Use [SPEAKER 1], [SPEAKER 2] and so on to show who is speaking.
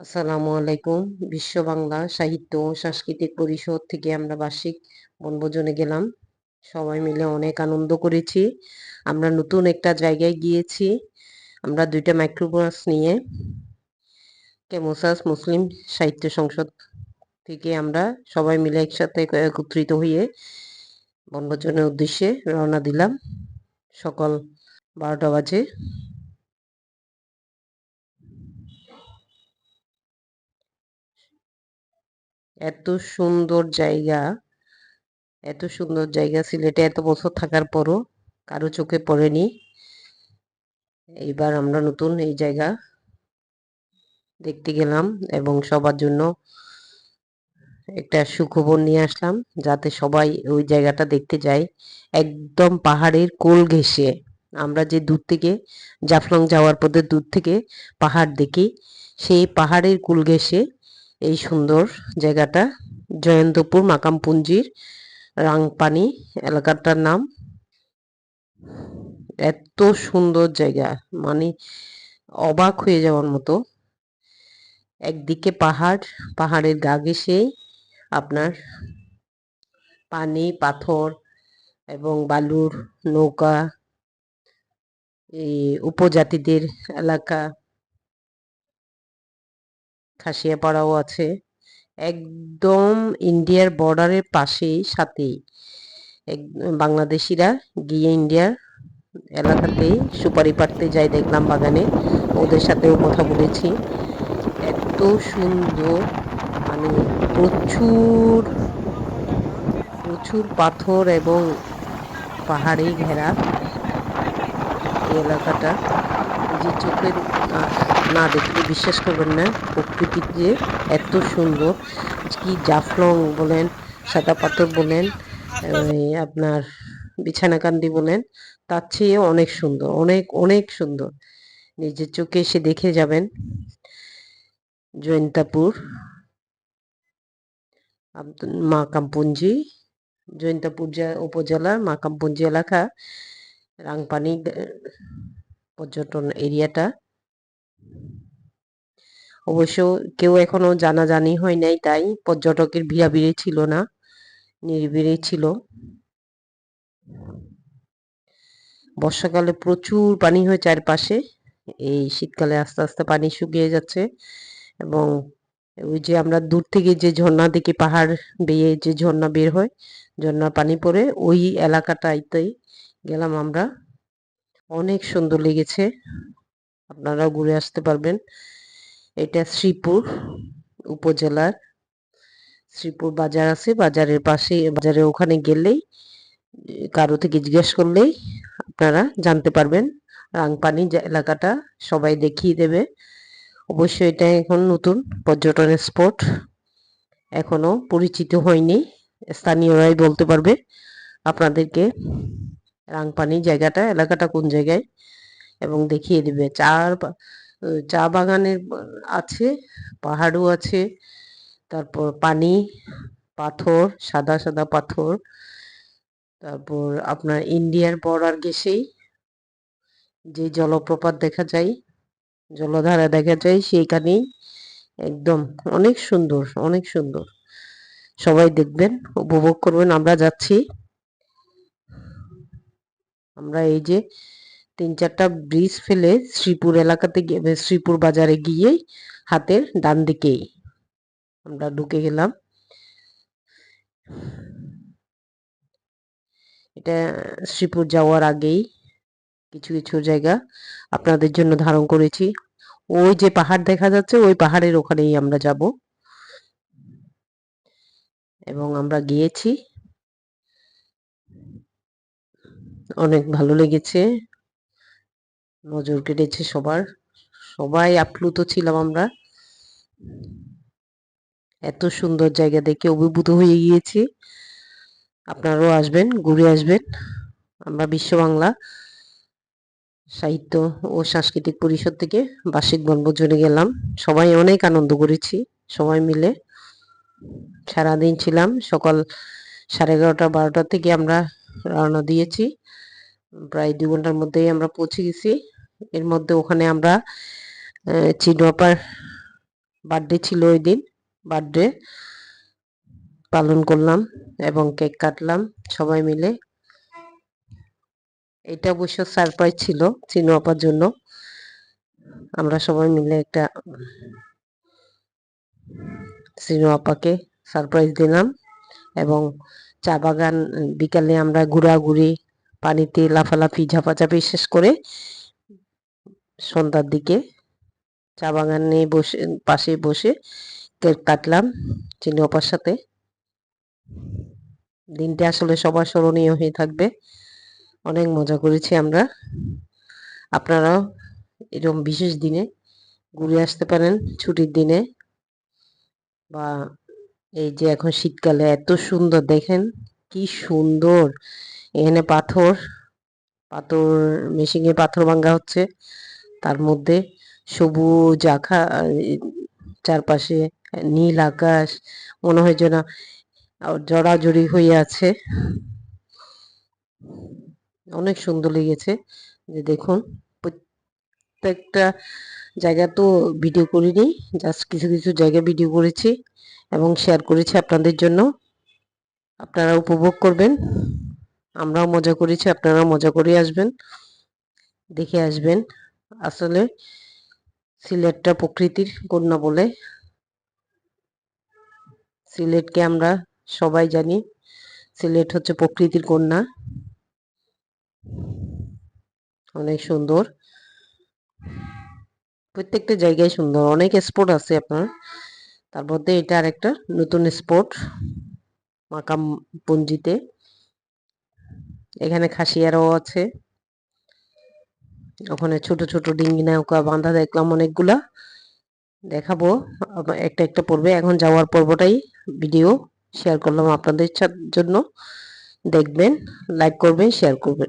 [SPEAKER 1] আসসালামু আলাইকুম। বিশ্ব বাংলা সাহিত্য ও সাংস্কৃতিক পরিষদ থেকে আমরা বার্ষিক বনভোজনে গেলাম। সবাই মিলে অনেক আনন্দ করেছি। আমরা নতুন একটা জায়গায় গিয়েছি। আমরা দুইটা মাইক্রোবাস নিয়ে কেমোসাস মুসলিম সাহিত্য সংসদ থেকে আমরা সবাই মিলে একসাথে একত্রিত হয়ে বনভোজনের উদ্দেশ্যে রওনা দিলাম। সকাল বারোটা বাজে। এত সুন্দর জায়গা, এত সুন্দর জায়গা সিলেটে এত বছর থাকার পরও কারও চোখে পড়েনি। এইবার আমরা নতুন এই জায়গা দেখতে গেলাম এবং সবার জন্য একটা সুখবর নিয়ে আসলাম যাতে সবাই ওই জায়গাটা দেখতে যায়। একদম পাহাড়ের কোল ঘেঁষে। আমরা যে দূর থেকে জাফলং যাওয়ার পথে দূর থেকে পাহাড় দেখি, সেই পাহাড়ের কুল ঘেঁষে এই সুন্দর জায়গাটা। জয়ন্তপুর মাকামপুঞ্জির রাংপানি এলাকাটার নাম। এত সুন্দর জায়গা মানে অবাক হয়ে যাওয়ার মতো। একদিকে পাহাড়, পাহাড়ের গা ঘেঁষেই আপনার পানি, পাথর এবং বালুর নৌকা। এই উপজাতিদের এলাকা। খাসিয়াপাড়াও আছে। একদম ইন্ডিয়ার বর্ডারের পাশেই, সাথেই। বাংলাদেশিরা গিয়ে ইন্ডিয়ার এলাকাতেই সুপারি পাড়তে যাই দেখলাম বাগানে। ওদের সাথেও কথা বলেছি। এত সুন্দর মানে প্রচুর প্রচুর পাথর এবং পাহাড়ে ঘেরা এই এলাকাটা। যে চোখের না দেখলে বিশ্বাস করবেন না। প্রকৃতির যে এত সুন্দর, কি জাফলং বলেন, সাদা পাথর বলেন আপনার বিছানাকান্দি বলেন, তার চেয়ে অনেক সুন্দর, অনেক অনেক সুন্দর। নিজের চোখে এসে দেখে যাবেন। জৈন্তাপুর মাকামপুঞ্জি জৈন্তাপুর উপজেলার মাকামপুঞ্জি এলাকা, রাংপানি পর্যটন এরিয়াটা। অবশ্য কেউ এখনও জানাজানি হয় নাই, তাই পর্যটকের ভিড়াভিড়ি ছিল না নিরিবিড়ি ছিল। বর্ষাকালে প্রচুর পানি হয় চারপাশে, এই শীতকালে আস্তে আস্তে পানি শুকিয়ে যাচ্ছে এবং ওই যে আমরা দূর থেকে যে ঝর্ণা দেখি, পাহাড় বেয়ে যে ঝর্ণা বের হয়, ঝর্ণার পানি পড়ে, ওই এলাকাটাইতেই গেলাম আমরা। অনেক সুন্দর লেগেছে, আপনারাও ঘুরে আসতে পারবেন। এটা শ্রীপুর উপজেলার শ্রীপুর বাজার আছে, বাজারের পাশে, বাজারে ওখানে গেলেই, কারও থেকে জিজ্ঞেস করলেই আপনারা জানতে পারবেন। রাংপানি এলাকাটা সবাই দেখিয়ে দেবে। অবশ্যই এটা এখন নতুন পর্যটনের স্পট। এখনও পরিচিত হয়নি, স্থানীয়রাই বলতে পারবে আপনাদেরকে রাংপানি জায়গাটা, এলাকাটা কোন জায়গায়, এবং দেখিয়ে দিবে। চার চা বাগানের আছে, পাহাড়ও আছে, তারপর পানি, পাথর, সাদা সাদা পাথর, তারপর আপনার ইন্ডিয়ার বর্ডার গেছেই যে জলপ্রপাত দেখা যায়, জলধারা দেখা যায়, সেইখানেই একদম অনেক সুন্দর অনেক সুন্দর। সবাই দেখবেন, উপভোগ করবেন, আমরা যাচ্ছি। আমরা এই যে তিন চারটা ব্রিজ ফেলে শ্রীপুর এলাকাতে গিয়ে শ্রীপুর বাজারে গিয়ে হাতের ডান দিকেই আমরা ঢুকে গেলাম। এটা শ্রীপুর যাওয়ার আগেই কিছু কিছু জায়গা আপনাদের জন্য ধারণ করেছি। ওই যে পাহাড় দেখা যাচ্ছে, ওই পাহাড়ের ওখানেই আমরা যাব। এবং আমরা গিয়েছি। অনেক ভালো লেগেছে। নজর কেটেছে সবার। সবাই আপ্লুত ছিলাম আমরা। এত সুন্দর জায়গা দেখে অভিভূত হয়ে গিয়েছি। আপনারাও আসবেন, ঘুরে আসবেন। আমরা বিশ্ব বাংলা সাহিত্য ও সাংস্কৃতিক পরিষদ থেকে বার্ষিক বনভোজনে গেলাম। সবাই অনেক আনন্দ করেছি, সবাই মিলে। সারাদিন ছিলাম, সকাল সাড়ে এগারোটা, বারোটা থেকে আমরা রওনা দিয়েছি। প্রায় দু ঘণ্টার মধ্যেই আমরা পৌঁছে গেছি। এর মধ্যে ওখানে আমরা চিনোয়াপার বার্থডে ছিল ওই দিন। বার্থডে পালন করলাম এবং কেক কাটলাম সবাই মিলে। এটা অবশ্য সারপ্রাইজ ছিল চিনু জন্য। আমরা সবাই মিলে একটা চিনু সারপ্রাইজ দিলাম এবং চা বাগান, বিকালে আমরা ঘোরাঘুরি পানিতে লাফালাফি, ঝাপাঝাপি শেষ করে সন্ধ্যার দিকে চা বাগানে বসে, পাশে বসে কেক কাটলাম চিনু অপার সাথে। দিনটা আসলে সবার স্মরণীয় হয়ে থাকবে। অনেক মজা করেছি আমরা। আপনারাও এরকম বিশেষ দিনে ঘুরে আসতে পারেন ছুটির দিনে। বা এই যে এখন শীতকালে এত সুন্দর, দেখেন কি সুন্দর! এখানে পাথর পাথর মেশিনে পাথর ভাঙ্গা হচ্ছে। তার মধ্যে সবুজ আখা, চারপাশে নীল আকাশ, মনে হয় যেন জড়াজড়ি হয়ে আছে। অনেক সুন্দর লেগেছে। যে দেখুন, প্রত্যেকটা জায়গা তো ভিডিও করিনি, জাস্ট কিছু কিছু জায়গা ভিডিও করেছি এবং শেয়ার করেছি আপনাদের জন্য। আপনারা উপভোগ করবেন। আমরাও মজা করেছি, আপনারাও মজা করে আসবেন, দেখে আসবেন। আসলে সিলেটটা প্রকৃতির কন্যা বলে। সিলেটকে আমরা সবাই জানি, সিলেট হচ্ছে প্রকৃতির কন্যা। অনেক সুন্দর। প্রত্যেকটা জায়গায় সুন্দর, অনেক স্পট আছে আপনার। তার মধ্যে এটা আরেকটা নতুন স্পট মাকাম পঞ্জিতে এখানে খাসিয়ারও আছে। ওখানে ছোট ছোট ডিঙ্গি নৌকা বাঁধা দেখলাম অনেকগুলা। দেখাবো একটা একটা পড়বে এখন যাওয়ার পর্বটাই ভিডিও শেয়ার করলাম আপনাদের জন্য। দেখবেন লাইক করবেন শেয়ার করবেন।